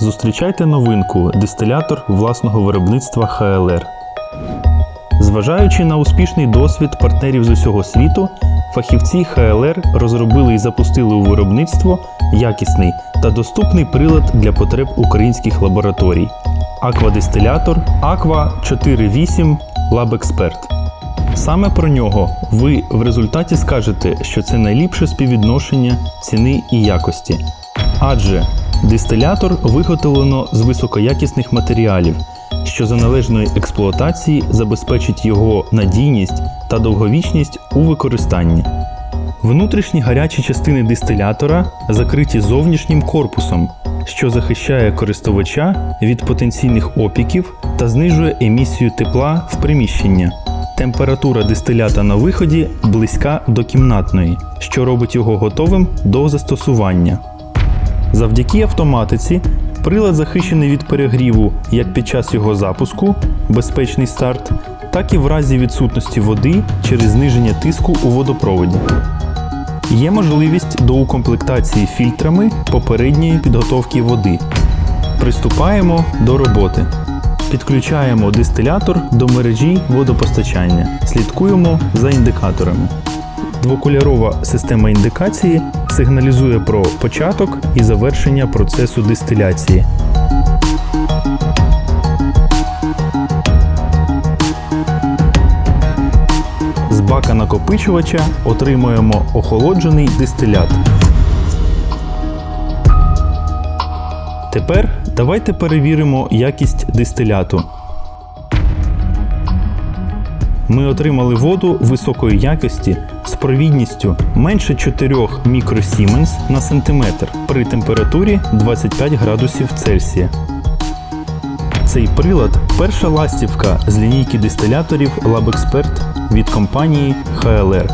Зустрічайте новинку дистилятор власного виробництва ХЛР. Зважаючи на успішний досвід партнерів з усього світу, фахівці ХЛР розробили і запустили у виробництво якісний та доступний прилад для потреб українських лабораторій. Аквадистилятор Aqua 48 Lab Expert. Саме про нього ви в результаті скажете, що це найліпше співвідношення ціни і якості. Адже дистилятор виготовлено з високоякісних матеріалів, що за належної експлуатації забезпечить його надійність та довговічність у використанні. Внутрішні гарячі частини дистилятора закриті зовнішнім корпусом, що захищає користувача від потенційних опіків та знижує емісію тепла в приміщення. Температура дистилята на виході близька до кімнатної, що робить його готовим до застосування. Завдяки автоматиці прилад захищений від перегріву як під час його запуску безпечний старт, так і в разі відсутності води через зниження тиску у водопроводі. Є можливість до укомплектації фільтрами попередньої підготовки води. Приступаємо до роботи. Підключаємо дистилятор до мережі водопостачання. Слідкуємо за індикаторами. Двокольорова система індикації сигналізує про початок і завершення процесу дистиляції. З бака накопичувача отримуємо охолоджений дистилят. Тепер давайте перевіримо якість дистиляту. Ми отримали воду високої якості з провідністю менше 4 мікросіменс на сантиметр при температурі 25 градусів Цельсія. Цей прилад перша ластівка з лінійки дистиляторів LabExpert від компанії HLR.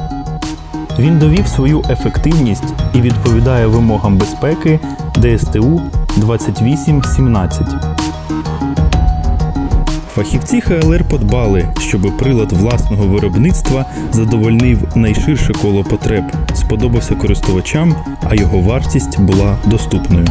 Він довів свою ефективність і відповідає вимогам безпеки ДСТУ 2817. Фахівці ХЛР подбали, щоб прилад власного виробництва задовольнив найширше коло потреб, сподобався користувачам, а його вартість була доступною.